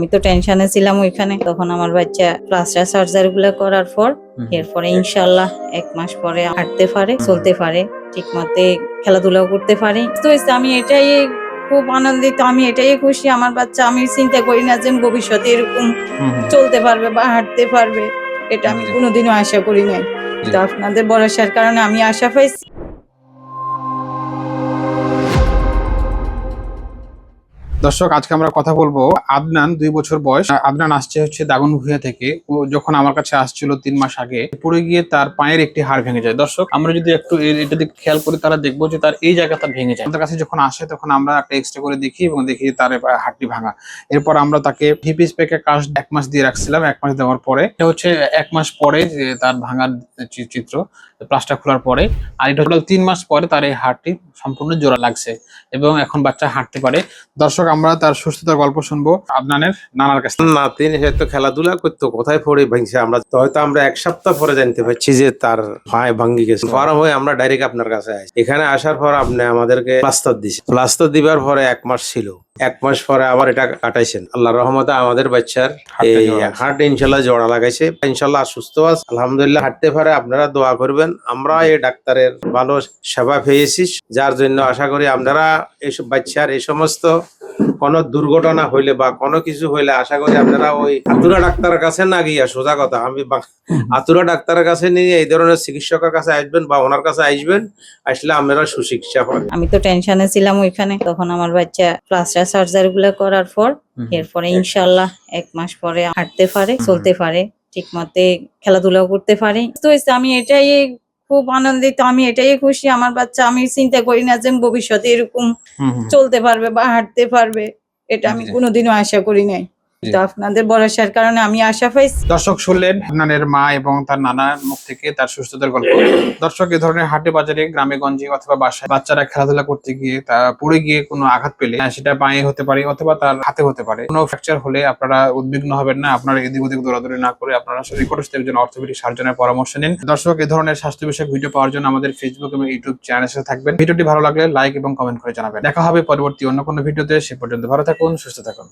আমি তো টেনশনে ছিলাম ওইখানে। তখন আমার বাচ্চা প্লাস্টার সার্জারি গুলা করার পর এরপরে ইনশাল্লাহ এক মাস পরে হাঁটতে পারে চলতে পারে ঠিক মতে খেলাধুলাও করতে পারে। তো আমি এটাই খুব আনন্দিত আমি এটাই খুশি আমার বাচ্চা আমি চিন্তা করি না যে ভবিষ্যতে এরকম চলতে পারবে বা হাঁটতে পারবে এটা আমি কোনোদিনও আশা করি নাই। তো আপনাদের ভরসার কারণে আমি আশা পাইছি। দর্শক, আজকে আমরা কথা বলব আদনান দুই বছর বয়স। আদনান আসছে হচ্ছে দাগন ভুইয়া থেকে। ও যখন আমার কাছে আসছিল তিন মাস আগে পড়ে গিয়ে তার পায়ের একটি হাড় ভেঙে যায়। দর্শক, আমরা যদি একটু এটা দিকে খেয়াল করি তারা দেখব যে তার এই জায়গাটা ভেঙে যায়। আমাদের কাছে যখন আসে, তখন আমরা একটা এক্সরে করে দেখি এবং দেখি তার হাড়টি ভাঙা। এরপর আমরা তাকে হিপিস প্যাকে কাজ এক মাস দিয়ে রাখছিলাম। এক মাস দেওয়ার পরে, এটা হচ্ছে এক মাস পরে তার ভাঙার চিত্র। প্লাস্টার খোলার পরে। আর এটা হলো তিন মাস পরে তার এই হাড়টি সম্পূর্ণ জোড়া লাগছে এবং এখন বাচ্চা হাঁটতে পারে। দর্শক, আমরা তার সুস্থতার গল্প শুনব আদনানের নানার কাছে না তিনি হয়তো খেলাধুলা করতো, কোথায় পড়ে ভাঙছে আমরা? হয়তো আমরা এক সপ্তাহ পরে জানতে পারছি যে তার পায়ে ভাঙ্গি গেছে। ফার্ম হয়ে আমরা ডাইরেক্ট আপনার কাছে আসি। এখানে আসার পর আপনি আমাদেরকে প্লাস্টার দিছে প্লাস্টার দিবার পরে এক মাস ছিল। এক মাস পরে আবার এটা কাটাইছেন। আল্লাহ রহমতে আমাদের বাচ্চার এই হার্ট ইনশাল্লাহ জোড়া লাগাইছে। ইনশাল্লাহ সুস্থ আছে আলহামদুলিল্লাহ। হাঁটতে পারে আপনারা দোয়া করবেন। আমরা এই ডাক্তারের ভালো সেবা পেয়েছি। যার জন্য আশা করি আপনারা এইসব বাচ্চার এই সমস্ত কোনো দুর্ঘটনা হইলে বা কোনো কিছু হইলে আশা করি আপনারা ওই আতুরা ডাক্তারের কাছে না গিয়া সোজা কথা আমি আতুরা ডাক্তারের কাছে নিয়ে এই ধরনের চিকিৎসকের কাছে আসবেন বা ওনার কাছে আসবেন আসলে আপনারা সুচিকিৎসা পাবেন। আমি তো টেনশনে ছিলাম ওইখানে তখন আমার বাচ্চা প্লাস্টার সার্জারি গুলা করার পর এরপরে ইনশাল্লাহ এক মাস পরে হাঁটতে পারে চলতে পারে ঠিক মতে খেলাধুলাও করতে পারে। তো আমি এটাই খুব আনন্দিত আমি এটাই খুশি আমার বাচ্চা আমি চিন্তা করি না যে ভবিষ্যতে এরকম। চলতে পারবে বা হাঁটতে পারবে এটা আমি কোনোদিনও আশা করি নাই। তো আপনাদের ভরসার কারণে আমি আশা পাইছি। দর্শক শুনলেন আদনানের মা এবং তার নানার মুখ থেকে তার সুস্থতার গল্প। দর্শক এ ধরনের হাটে বাজারে গ্রামে গঞ্জে অথবা বাসায় বাচ্চারা খেলাধুলা করতে গিয়ে তা পড়ে গিয়ে কোনো আঘাত পেলে সেটা পায়ে হতে পারে অথবা তার হাতে হতে পারে। কোনো ফ্র্যাকচার হলে আপনারা উদ্বিগ্ন হবেন না আপনারা এদিক ওদিক দৌড়াদৌড়ি না করে আপনারা নিকটস্থ একজন অর্থোপেডিক সার্জনের পরামর্শ নিন। দর্শক এ ধরনের স্বাস্থ্য বিষয়ক ভিডিও পাওয়ার জন্য আমাদের ফেসবুক এবং ইউটিউব চ্যানেলের সাথে থাকবেন। ভিডিওটি ভালো লাগলে লাইক এবং কমেন্ট করে জানাবেন। দেখা হবে পরবর্তী অন্য কোনো ভিডিওতে সে পর্যন্ত ভালো থাকুন সুস্থ থাকুন।